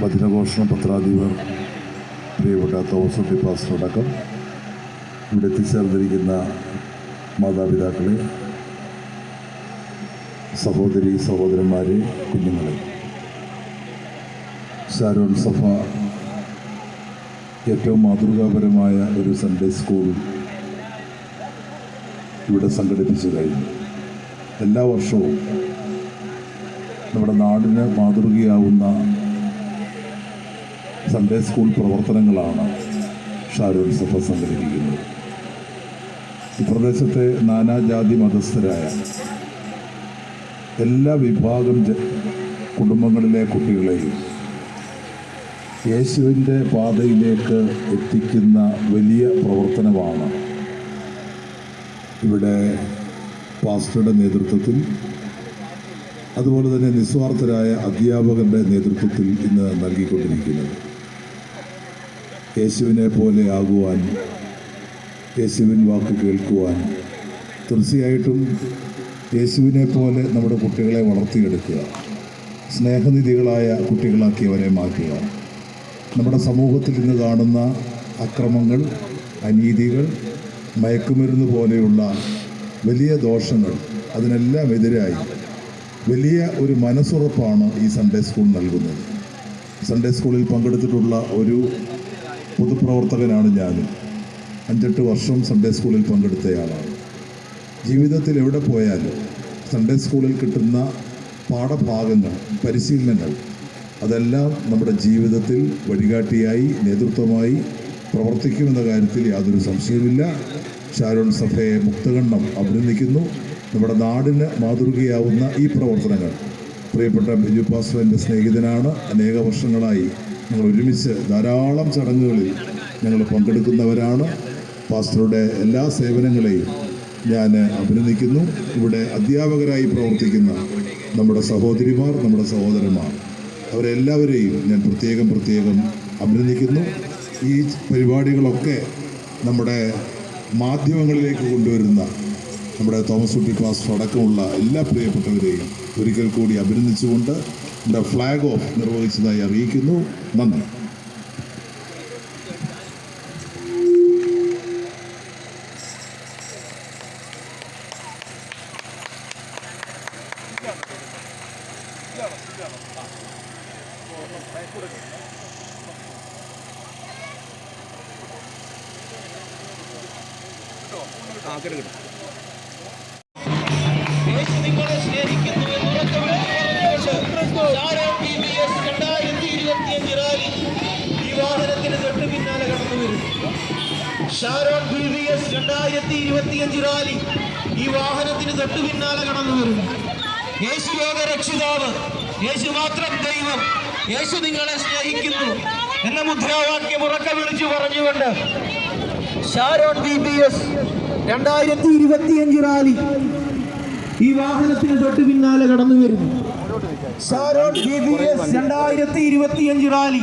വചനഘോഷണ പത്രാധിപർ പ്രിയപ്പെട്ട തോമസ് അടക്കം. ഇവിടെ എത്തിച്ചേർന്നിരിക്കുന്ന മാതാപിതാക്കളെ സഹോദരി സഹോദരന്മാരെ കുഞ്ഞുങ്ങളെ. ഷാരോൺ സഫ ഏറ്റവും മാതൃകാപരമായ ഒരു സൺഡേ സ്കൂൾ ഇവിടെ സംഘടിപ്പിച്ചു കഴിഞ്ഞു. എല്ലാ വർഷവും നമ്മുടെ നാടിന് മാതൃകയാവുന്ന സൺഡേ സ്കൂൾ പ്രവർത്തനങ്ങളാണ് ഷാരൂൺ സഭ സംഘടിപ്പിക്കുന്നത്. ഈ പ്രദേശത്തെ നാനാജാതി മതസ്ഥരായ എല്ലാ വിഭാഗം കുടുംബങ്ങളിലെ കുട്ടികളെയും യേശുവിന്റെ പാതയിലേക്ക് എത്തിക്കുന്ന വലിയ പ്രവർത്തനമാണ് ഇവിടെ പാസ്റ്ററുടെ നേതൃത്വത്തിൽ അതുപോലെ തന്നെ നിസ്വാർത്ഥരായ അധ്യാപകരുടെ നേതൃത്വത്തിൽ ഇന്ന് നൽകിക്കൊണ്ടിരിക്കുന്നത്. യേശുവിനെ പോലെ ആകുവാൻ യേശുവിൻ വാക്ക് കേൾക്കുവാൻ. തീർച്ചയായിട്ടും യേശുവിനെ പോലെ നമ്മുടെ കുട്ടികളെ വളർത്തിയെടുക്കുക. സ്നേഹനിധികളായ കുട്ടികളാക്കി അവരെ മാറ്റുക. നമ്മുടെ സമൂഹത്തിൽ ഇന്ന് കാണുന്ന അക്രമങ്ങൾ അനീതികൾ മയക്കുമരുന്ന് പോലെയുള്ള വലിയ ദോഷങ്ങൾ അതിനെല്ലാം എതിരായി വലിയ ഒരു മനസ്സുറപ്പാണ് ഈ സൺഡേ സ്കൂൾ നൽകുന്നത്. സൺഡേ സ്കൂളിൽ പങ്കെടുത്തിട്ടുള്ള ഒരു പൊതുപ്രവർത്തകനാണ് ഞാനും. അഞ്ചെട്ട് വർഷം സൺഡേ സ്കൂളിൽ പങ്കെടുത്തയാളാണ് ജീവിതത്തിൽ എവിടെ പോയാലും സൺഡേ സ്കൂളിൽ കിട്ടുന്ന പാഠഭാഗങ്ങൾ പരിശീലനങ്ങൾ അതെല്ലാം നമ്മുടെ ജീവിതത്തിൽ വഴികാട്ടിയായി നേതൃത്വമായി പ്രവർത്തിക്കുമെന്ന കാര്യത്തിൽ യാതൊരു സംശയവുമില്ല. ഷാരോൺ സഭയെ മുക്തകണ്ഠം അഭിനന്ദിക്കുന്നു. നമ്മുടെ നാടിന് മാതൃകയാവുന്ന ഈ പ്രവർത്തനങ്ങൾ. പ്രിയപ്പെട്ട ബിജു പാസ്വാന്റെ സ്നേഹിതനാണ്. അനേക വർഷങ്ങളായി ഞങ്ങൾ ഒരുമിച്ച് ധാരാളം ചടങ്ങുകളിൽ ഞങ്ങൾ പങ്കെടുക്കുന്നവരാണ്. പാസ്റ്ററുടെ എല്ലാ സേവനങ്ങളെയും ഞാൻ അഭിനന്ദിക്കുന്നു. ഇവിടെ അധ്യാപകരായി പ്രവർത്തിക്കുന്ന നമ്മുടെ സഹോദരിമാർ നമ്മുടെ സഹോദരന്മാർ അവരെല്ലാവരെയും ഞാൻ പ്രത്യേകം പ്രത്യേകം അഭിനന്ദിക്കുന്നു. ഈ പരിപാടികളൊക്കെ നമ്മുടെ മാധ്യമങ്ങളിലേക്ക് കൊണ്ടുവരുന്ന നമ്മുടെ തോമസ് കുട്ടി ക്ലാസ് അടക്കമുള്ള എല്ലാ പ്രിയപ്പെട്ടവരെയും ഒരിക്കൽ കൂടി അഭിനന്ദിച്ചുകൊണ്ട് ഫ്ലാഗ് ഓഫ് നിർവഹിച്ചതായി അറിയിക്കുന്നു. നന്ദി. യേശു ഷാരോൺ ബി എസ് രണ്ടായിരത്തി ഇരുപത്തിയഞ്ച് റാലി. ഈ വാഹനത്തിന് തൊട്ടു പിന്നാലെ കടന്നു വരുന്നു. യേശു ലോക രക്ഷിതാവ്. യേശു മാത്രം ദൈവം. യേശു നിങ്ങളെ സ്നേഹിക്കുന്നു. എന്ന മുദ്രാവാക്യം ഉറക്കെ വിളിച്ചു പറഞ്ഞുകൊണ്ട് ഷാരോൺ ബി ബി എസ് രണ്ടായിരത്തി ഇരുപത്തിയഞ്ച് റാലി. ഈ വാഹനത്തിന് തൊട്ടു പിന്നാലെ കടന്നു വരുന്നു. ഷാരോൺ ബി ബി എസ് രണ്ടായിരത്തി ഇരുപത്തിയഞ്ച് റാലി.